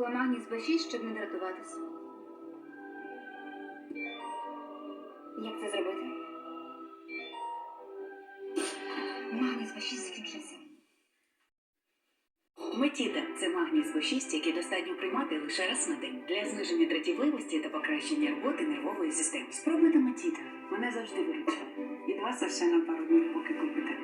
випила магніс Б6, щоб не дратуватись. Як це зробити? Магніс Б6 закінчився. Метіда це магній з Б6, який достатньо приймати лише раз на день для зниження дратівливості та покращення роботи нервової системи. Спробуйте Метіда. Мене завжди виручав. І вас ще на пару днів, поки купите.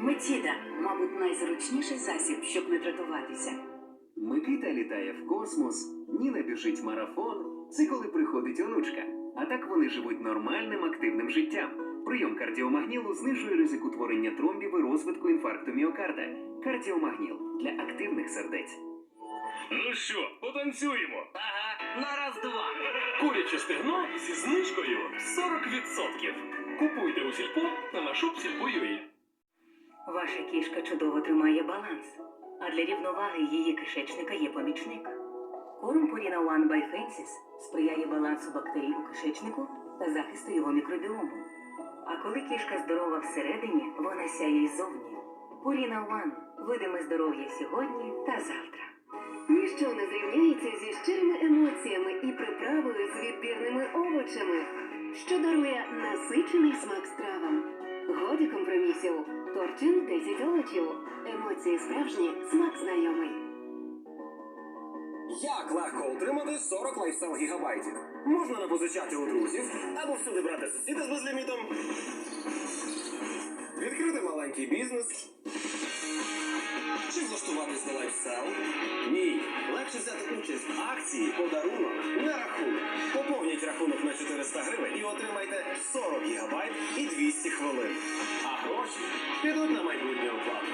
Метіда, мабуть, найзручніший засіб, щоб не дратуватися. Микита літає в космос, Ніна біжить марафон. Це коли приходить онучка. А так вони живуть нормальним активним життям. Прийом кардіомагнілу знижує ризик утворення тромбів і розвитку інфаркту міокарда. Кардіомагніл для активних сердець. Ну що, потанцюємо? Ага, на раз-два. Куряче стегно зі знижкою 40%. Купуйте у сільпо на нашоп сільпо.ua. Ваша кішка чудово тримає баланс, а для рівноваги її кишечника є помічник. Корм Purina One by Fences сприяє балансу бактерій у кишечнику та захисту його мікробіому. А коли кішка здорова всередині, вона сяє й зовні. Purina One – видиме здоров'я сьогодні та завтра. Ніщо не зрівняється зі щирими емоціями і приправою з відбірними овочами, що дарує насичений смак стравам. Годі компромісів. Торчин 10 овочів. Емоції справжні, смак знайомий. Як легко отримати 40 лайфсел гігабайтів? Можна напозичати у друзів або всюди брати сусіда з безлімітом. Відкрити маленький бізнес. Чи влаштуватись на лайфстайл? Ні. Легше взяти участь в акції подарунок на рахунок. Поповніть рахунок на 400 гривень і отримайте 40 гігабайт і 200 хвилин. А гроші підуть на майбутнє оплату.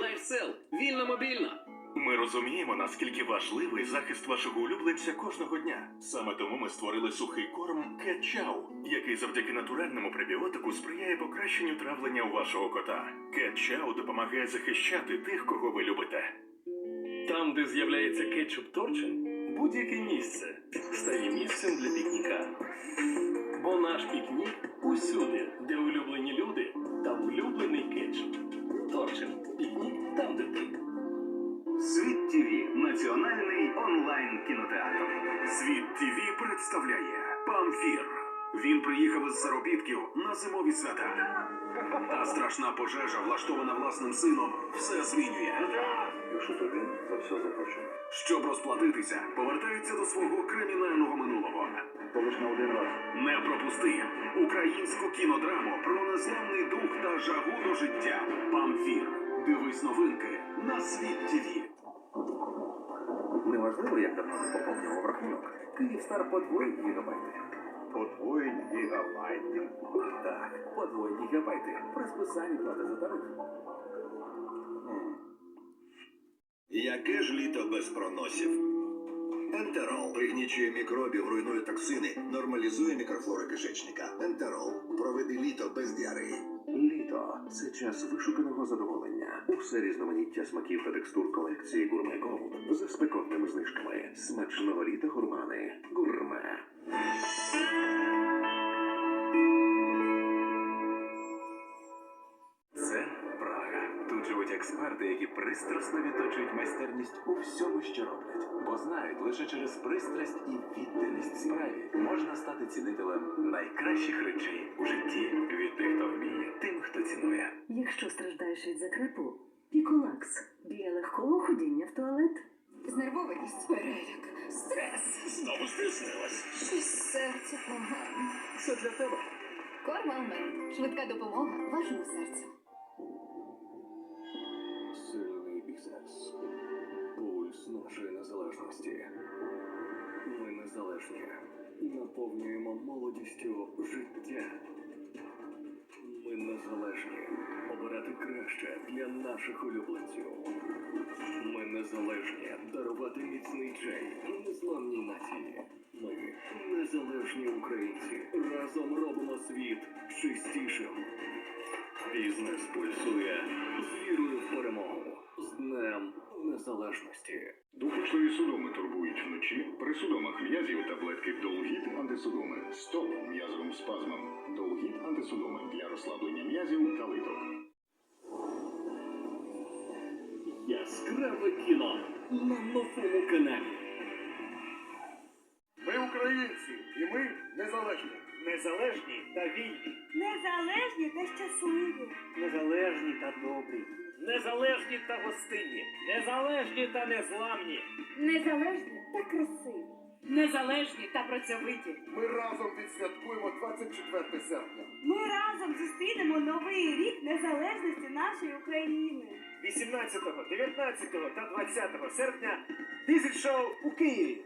Лайфсел вільно мобільно. Ми розуміємо, наскільки важливий захист вашого улюбленця кожного дня. Саме тому ми створили сухий корм Кетчау, який завдяки натуральному пребіотику сприяє покращенню травлення у вашого кота. Кетчау допомагає захищати тих, кого ви любите. Там, де з'являється кетчуп торчин, будь-яке місце стає місцем для пікніка. Бо наш пікнік усюди, де улюблені люди та улюблений кетчуп. Торчин. Національний онлайн кінотеатр. Світ ТВ представляє Памфір. Він приїхав із заробітків на зимові свята. Та страшна пожежа, влаштована власним сином, все змінює. Якщо тобі за все захочу. Щоб розплатитися, повертається до свого кримінального минулого. На один раз. Не пропусти українську кінодраму про незламний дух та жагу до життя. Памфір. Дивись новинки на світ ТВ. Неважливо, як давно ти поповнював рахунок. Київстар подвоїть гігабайти. Подвоїть гігабайти? Так, подвоїть гігабайти. При списанні плати за тариф. Яке ж літо без проносів? Ентерол пригнічує мікробів, руйнує токсини, нормалізує мікрофлору кишечника. Ентерол проведи літо без діареї. Літо це час вишуканого задоволення. Усе різноманіття смаків та текстур колекції Гурме Голд за спекотними знижками. Смачного літа гурмани. Гурме. Це Прага. Тут живуть експерти, які пристрасно відточують майстерність у всьому, що роблять. Бо знають, лише через пристрасть і відданість справі можна стати цінителем найкращих речей у житті від тих, хто вміє, тим, хто цінує. Якщо страждаєш від закрепу, піколакс для легкого ходіння в туалет. Знервованість, переляк, стрес. Знову стиснилась. Щось серце погано. Все для тебе. Кормалмен. Швидка допомога вашому серцю. Незалежні. Наповнюємо молодістю життя. Ми незалежні. Обирати краще для наших улюбленців. Ми незалежні дарувати міцний чай незламній нації. Ми незалежні українці. Разом робимо світ чистішим. Бізнес пульсує з вірою в перемогу. З Днем Незалежності. і судоми турбують вночі. При судомах м'язів таблетки Долгіт антисудоми. Стоп м'язовим спазмом. Долгіт антисудоми для розслаблення м'язів та литок. Яскраве кіно на новому каналі. Українці, і ми незалежні. Незалежні та вільні. Незалежні та щасливі. Незалежні та добрі. Незалежні та гостинні. Незалежні та незламні. Незалежні та красиві. Незалежні та працьовиті. Ми разом відсвяткуємо 24 серпня. Ми разом зустрінемо новий рік незалежності нашої України. 18, 19 та 20 серпня дизель-шоу у Києві.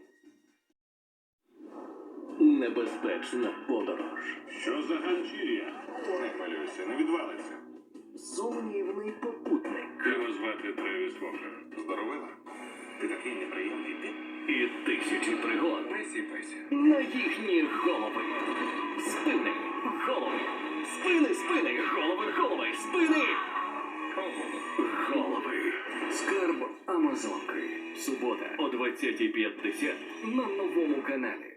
Небезпечна подорож. Що за ганчір'я? Не хвилюйся, не відвалиться. Сумнівний попутник. Його звати Тревіс Фокер. Здоровила? Ти такий неприємний тип. І тисячі пригод Не сіпайся. на їхні голови. Спини, голови. Спини, спини, голови, голови, спини. Голови. Скарб Амазонки. Субота о 20.50 на новому каналі.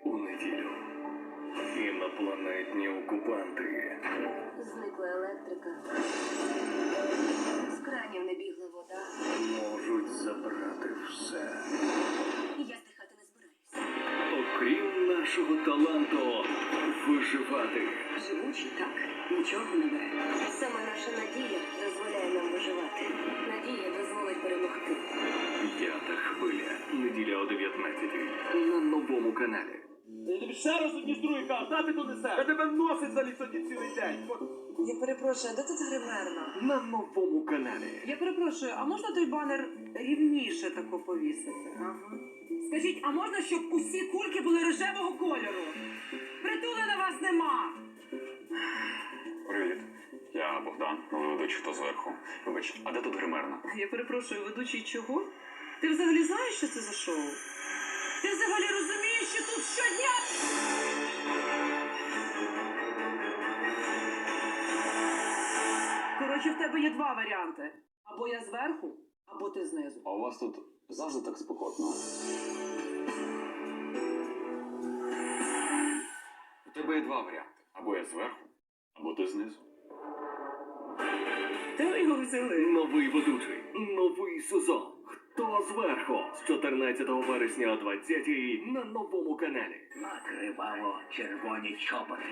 Інопланетні окупанти. Зникла електрика. З кранів не бігла вода. можуть забрати все. Я здихати не збираюся. Окрім нашого таланту виживати. Живучий так, нічого не бере. Саме наша надія дозволяє нам виживати. Надія дозволить перемогти. П'ята хвиля. Неділя о 19 на новому каналі. Я тобі ще раз одні струї кажу, та ти то несе. Я тебе носить за лісоті цілий день. Я перепрошую, а де тут гримерна? На новому каналі. Я перепрошую, а можна той банер рівніше тако повісити? Ага. Скажіть, а можна, щоб усі кульки були рожевого кольору? Притули на вас нема. Привіт. Я Богдан, ведучий хто зверху. Вибач, а де тут гримерна? Я перепрошую, ведучий чого? Ти взагалі знаєш, що це за шоу? Ти взагалі розумієш, що тут щодня. Коротше, в тебе є два варіанти. Або я зверху, або ти знизу. А у вас тут завжди так спекотно. У тебе є два варіанти. Або я зверху, або ти знизу. Де ви його взяли? Новий ведучий. Новий сезон. Хто зверху? З 14 вересня о 20 на новому каналі. Накриваво червоні чоботи.